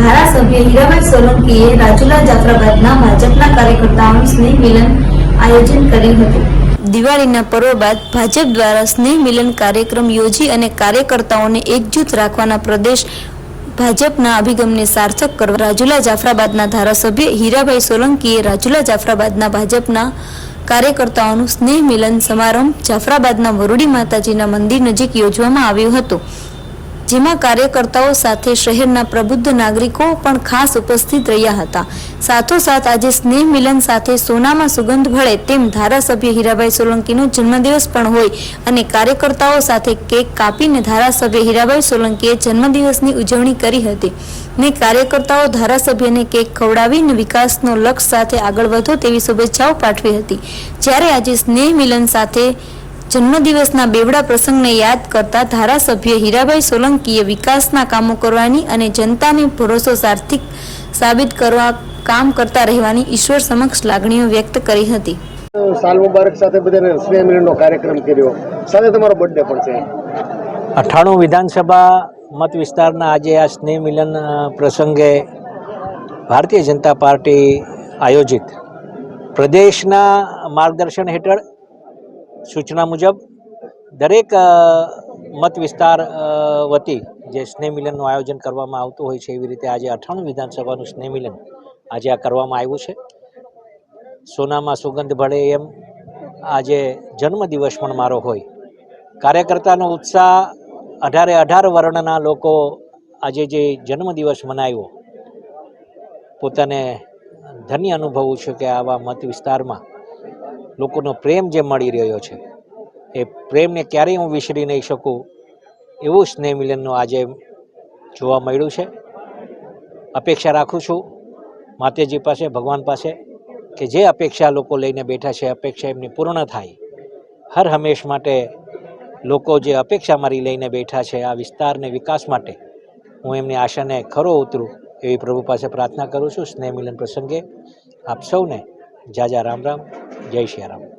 ધારાસભ્ય હીરાભાઈ સોલંકીએ રાજુલા જાફરાબાદના ભાજપના કાર્યકર્તાઓનું સ્નેહ મિલન આયોજન કર્યું હતું. દિવાળીના પર્વ બાદ ભાજપ દ્વારા સ્નેહ મિલન કાર્યક્રમ યોજી અને કાર્યકર્તાઓને એકજૂથ રાખવાના પ્રદેશ ભાજપના અભિગમને સાર્થક કરવા રાજુલા જાફરાબાદના ધારાસભ્ય હીરાભાઈ સોલંકીએ રાજુલા જાફરાબાદના ભાજપના કાર્યકર્તાઓનું સ્નેહ મિલન સમારંભ જાફરાબાદના વરુડી માતાજીના મંદિર નજીક યોજવામાં આવ્યો હતો. જેમાં કાર્યકર્તાઓ સાથે શહેરના પ્રબુદ્ધ નાગરિકો પણ ખાસ ઉપસ્થિત રહ્યા હતા. સાથોસાથ આજે સ્નેહ મિલન સાથે સોનામાં સુગંધ ભળે તેમ ધારાસભ્ય હીરાભાઈ સોલંકીનો જન્મદિવસ પણ હોય અને કાર્યકર્તાઓ સાથે કેક કાપીને ધારાસભ્ય હીરાભાઈ સોલંકીએ જન્મદિવસની ઉજવણી કરી હતી. ને કાર્યકર્તાઓ ધારાસભ્યને કેક ખવડાવીને વિકાસનો લક્ષ્ય સાથે આગળ વધો તેવી શુભેચ્છાઓ પાઠવી હતી. જ્યારે આજે સ્નેહ મિલન સાથે જન્મદિવસના બેવડા પ્રસંગને યાદ કરતા ધારાસભ્ય હીરાભાઈ સોલંકીએ વિકાસના કામો કરવાની અને જનતાને ભરોસો સાર્થિક સાબિત કરવા કામ કરતા રહેવાની ઈશ્વર સમક્ષ લાગણીઓ વ્યક્ત કરી હતી. સાલ મુબારક સાથે બધાને સ્નેહ મિલનનો કાર્યક્રમ કર્યો. સાથે તમારો બર્થડે પણ છે. અઠાણું વિધાનસભા મત વિસ્તારના આજે આ સ્નેહ મિલન પ્રસંગે ભારતીય જનતા પાર્ટી આયોજિત. પ્રદેશના માર્ગદર્શન હેઠળ સૂચના મુજબ દરેક મત વિસ્તાર વતી જે સ્નેહ મિલનનું આયોજન કરવામાં આવતું હોય છે, એવી રીતે આજે અઠાણું વિધાનસભાનું સ્નેહ મિલન આજે આ કરવામાં આવ્યું છે. સોનામાં સુગંધ ભળે એમ આજે જન્મદિવસ પણ મારો હોય. કાર્યકર્તાનો ઉત્સાહ અઢારે અઢાર વર્ણના લોકો આજે જે જન્મદિવસ મનાવ્યો, પોતાને ધન્ય અનુભવું છું કે આવા મત વિસ્તારમાં લોકોનો પ્રેમ જે મળી રહ્યો છે, એ પ્રેમને ક્યારેય હું વિસરી નહીં શકું, એવું સ્નેહ મિલનનું આજે જોવા મળ્યું છે. અપેક્ષા રાખું છું માતેજી પાસે, ભગવાન પાસે, કે જે અપેક્ષા લોકો લઈને બેઠા છે, અપેક્ષા એમની પૂર્ણ થાય. હર હંમેશ માટે લોકો જે અપેક્ષા મારી લઈને બેઠા છે, આ વિસ્તારને વિકાસ માટે, હું એમની આશાને ખરો ઉતરું એવી પ્રભુ પાસે પ્રાર્થના કરું છું. સ્નેહ મિલન પ્રસંગે આપ સૌને જાજા રામ રામ. జై శ్రీరామ్.